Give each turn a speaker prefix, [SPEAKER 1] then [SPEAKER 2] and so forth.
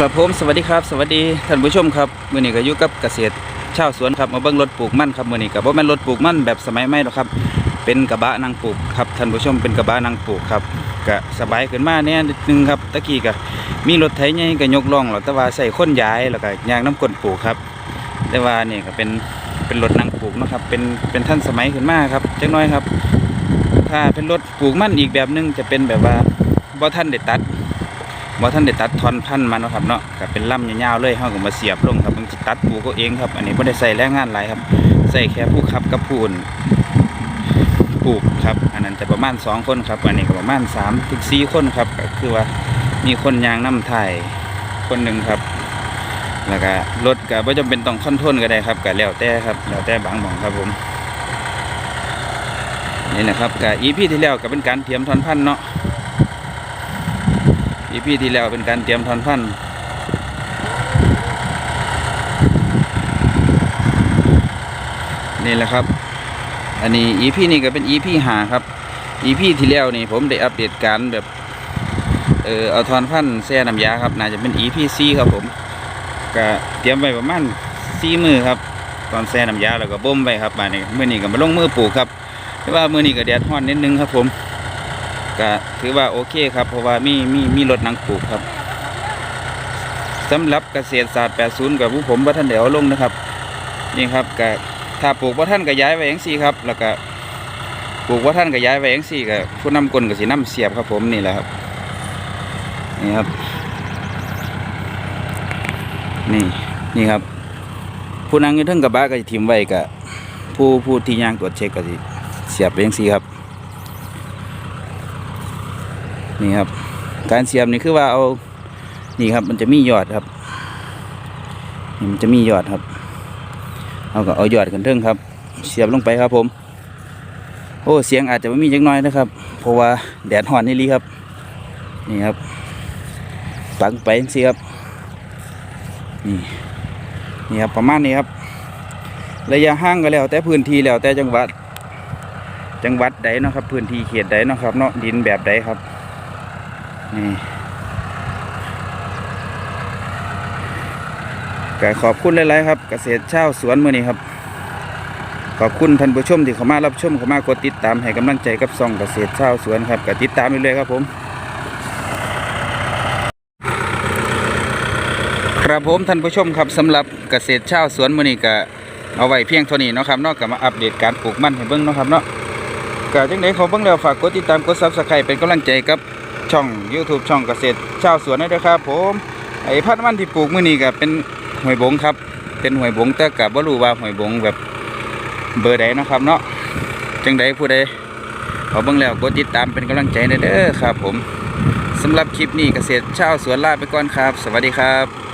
[SPEAKER 1] ครับผมสวัสดีครับ สวัสดีท่านผู้ชมครับมื้อนี้ก็อยู่กับเกษตรชาวสวนครับมาเบิ่งรถปลูกมันครับมื้อนี้ก็บ่แม่นรถปลูกมันแบบสมัยใหม่หรอกครับเป็นกระบะนางปลูกครับท่านผู้ชมเป็นกระบะนางปลูกครับก็สบายขึ้นมาแน่นิดนึงครับตะกี้ก็มีรถไถใหญ่ก็ยกล่องแล้วแต่ว่าใส่คนย้ายแล้วก็ยางน้ำกลปลูกครับแต่ว่านี่ก็เป็นเป็นรถนางปลูกนะครับเป็นเป็นท่านสมัยขึ้นมาครับจักน้อยครับ ถ้าเป็นรถปลูกมันอีกแบบหนึงจะเป็นแบบว่าบ่ท่านได้ตัด บ่าท่านได้ตัดทอนพันธุ์มันเนาะครับเนาะก็เป็นล่ำยาวๆเลยเฮาก็มาเสียบลงครับมันตัดปลูกก็เองครับ อันนี้บ่ได้ใส่แรงงานหลายครับ ใส่แค่ผู้ขับกับผู้อื่นปลูกครับ อันนั้นจะประมาณสองคนครับ อันนี้ก็ประมาณ3ถึง4คนครับก็คือว่ามีคนยางน้ำถ่ายคนหนึ่งครับ แล้วก็รถก็บ่จำเป็นต้องคอนทรลก็ได้ครับก็แล้วแต่ครับแล้วแต่บางหม่องครับผมนี่นะครับก็ EP ที่แล้วก็เป็นการเตรียมทอนพันธุ์เนาะ อีพีที่แล้วเป็นการเตรียมทอนพันธุ์นี่แหละครับ อันนี้อีพีนี้ก็เป็นอีพีหาครับอีพีที่แล้วนี่ผมได้อัปเดตการแบบเออเอาทอนพันธุ์แช่น้ำยาครับน่าจะเป็นอีพีซีครับผมก็เตรียมไว้ประมาณซีมือครับ ตอนแช่น้ำยาแล้วก็บ่มไว้ครับมานี่เมื่อนี้ก็มาลงมือปลูกครับแต่ว่ามื่อนี้ก็แดดร้อนนิดนึงครับผม ก็ถือว่าโอเคครับ เพราะว่ามีมีมีรถนังปลูกครับสำหรับเกษตรศาสตร์ 80 กับผู้ผมว่าท่านเดี๋ยวลงนะครับ นี่ครับก็ถ้าปลูกว่าท่านก็ย้ายไว้อย่างสี่ครับ แล้วก็ปลูกว่าท่านก็ย้ายไว้อย่างสี่ก็ผู้นำกลกับสีน้ำเสียบครับผมนี่แหละครับ นี่ครับ นี่นี่ครับ ผู้นั่งยู่เทึงกระบะก็จะทิมไว้กับผู้ผู้ที่ย่างตรวจเช็คก็สิเสียบไว้อย่างสี่ครับ นี่ครับ การเสียบนี่คือว่าเอานี่ครับ มันจะมียอดครับนี่มันจะมียอดครับ เอาก็เอายอดกันเทิงครับ เสียบลงไปครับผม โอ้เสียงอาจจะไม่มีจักหน้อยนะครับ เพราะว่าแดดห่อนนี่ลีครับ นี่ครับปังไปสิครับนี่นี่ครับประมาณนี้ครับระยะห่างก็แล้ว แต่พื้นที่แล้วแต่จังหวัด จังหวัดใดเนาะครับ พื้นที่เขตใดเนาะครับเนาะดินแบบใดครับ นี่ก็ขอบคุณหลาย ๆ ครับ เกษตรเช่าสวนมือนี้ครับ ขอบคุณท่านผู้ชมที่เข้ามารับชมเข้ามากดติดตามให้กำลังใจกับซ่องเกษตรเช่าสวนครับก็ติดตามไปเลยครับผม ครับผมท่านผู้ชมครับสำหรับเกษตรเช่าสวนมือนี้ก็เอาไว้เพียงเท่านี้เนาะครับเนากมาอัปเดตการปลูกมันให้เบิ่งเนาะครับเนาะก็จังไดขอเบิ่งแล้วฝากกดติดตามกด Subscribe เป็นกำลังใจกับ ช่อง YouTube ช่องเกษตรชาวสวนด้วยครับ ผมไอ้พัดมันที่ปลูกมื้อนี้ก็เป็นหวยบงครับ เป็นหวยบงแต่กับบ่รู้ว่าหวยบงแบบเบอร์ใดนะครับเนาะจังใดผู้ใดขอเบิ่งแล้วกดติดตามเป็นกำลังใจเด้อครับ ผมสำหรับคลิปนี้เกษตรชาวสวนลาไปก่อนครับ สวัสดีครับ